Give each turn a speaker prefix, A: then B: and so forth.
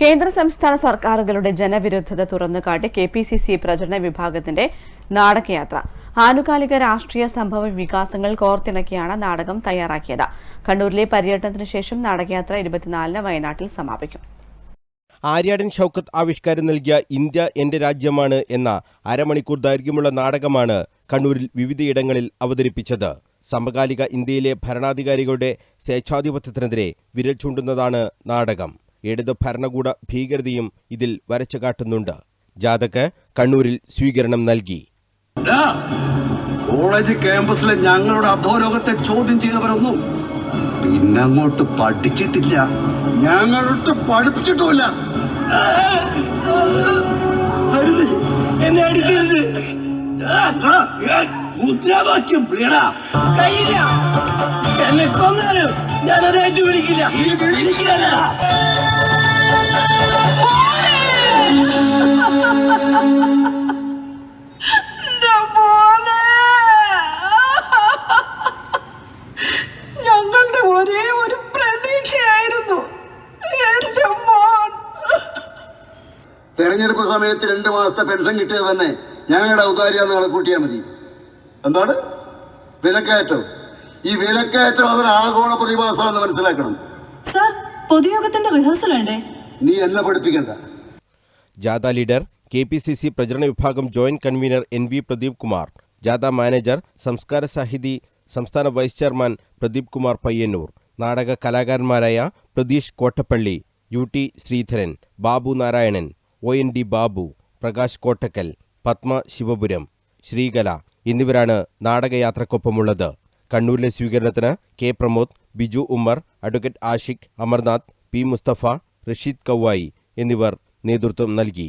A: കേന്ദ്ര സംസ്ഥാന സർക്കാരുകളുടെ ജനവിരുദ്ധത തുറന്നുകാട്ടി കെ പി സി സി പ്രചരണ വിഭാഗത്തിന്റെ നാടകയാത്ര. ആനുകാലിക രാഷ്ട്രീയ സംഭവ വികാസങ്ങൾ കോർത്തിണക്കിയാണ് നാടകം തയ്യാറാക്കിയത്. കണ്ണൂരിലെ പര്യടനത്തിന് ശേഷം നാടകയാത്ര ഇരുപത്തിനാലിന് വയനാട്ടിൽ സമാപിക്കും.
B: ആര്യാടൻ ഷൗക്കത്ത് ആവിഷ്കാരം നൽകിയ ഇന്ത്യ എന്റെ രാജ്യമാണ് എന്ന അരമണിക്കൂർ ദൈർഘ്യമുള്ള നാടകമാണ് കണ്ണൂരിൽ വിവിധയിടങ്ങളിൽ അവതരിപ്പിച്ചത്. സമകാലിക ഇന്ത്യയിലെ ഭരണാധികാരികളുടെ സ്വേച്ഛാധിപത്യത്തിനെതിരെ വിരൽ ചൂണ്ടുന്നതാണ് നാടകം. ഇടത് ഭരണകൂട ഭീകരതയും ഇതിൽ വരച്ചു കാട്ടുന്നുണ്ട്. ജാഥക്ക് കണ്ണൂരിൽ സ്വീകരണം നൽകി.
C: കോളേജ് ക്യാമ്പസിലെ ഞങ്ങളുടെ അധോലോകത്തെ ചോദ്യം ചെയ്തവരൊന്നും പിന്നെ അങ്ങോട്ട് പഠിച്ചിട്ടില്ല.
D: ഞങ്ങളൊട്ട് പഠിപ്പിച്ചിട്ടുമില്ല.
C: എന്നെ അടിക്കരുത്. മുദ്രാവാക്യം എന്നെ കൊന്നാലും ഞാനത് ഏറ്റു
E: ഞങ്ങളുടെ ഒരേ ഒരു പ്രതീക്ഷയായിരുന്നു. എന്റെ മോൻ.
D: തെരഞ്ഞെടുപ്പ് സമയത്ത് രണ്ട് മാസത്തെ പെൻഷൻ കിട്ടിയത് തന്നെ ഞങ്ങളുടെ ഔദാര്യാന്ന് നാളെ കൂട്ടിയാൽ മതി. എന്താണ്? വിലക്കയറ്റം. ഈ വിലക്കയറ്റം അതൊരു ആഗോള പ്രതിഭാസമാണെന്ന് മനസ്സിലാക്കണം.
F: സാർ പൊതുയോഗത്തിന്റെ റിഹേഴ്സൽ വേണ്ടേ?
D: നീ എന്നെ പഠിപ്പിക്കണ്ട.
B: ജാഥ leader K P C C പ്രചരണ വിഭാഗം joint convener N V Pradeep Kumar ജാഥ മാനേജർ സംസ്കാര സാഹിതി സംസ്ഥാന വൈസ് ചെയർമാൻ പ്രദീപ് കുമാർ പയ്യന്നൂർ നാടക കലാകാരന്മാരായ Pratheesh Kottappally U T Sreedharan Babu Narayanan O N D Babu Prakash Kottakkal Padma Sivapuram Sreekala എന്നിവരാണ് നാടകയാത്രക്കൊപ്പമുള്ളത്. കണ്ണൂരിലെ സ്വീകരണത്തിന് K Pramod Biju Ummer advocate Ashiq Amarnath P Musthafa Rasheed Kouvayi എന്നിവർ നേതൃത്വം നൽകി.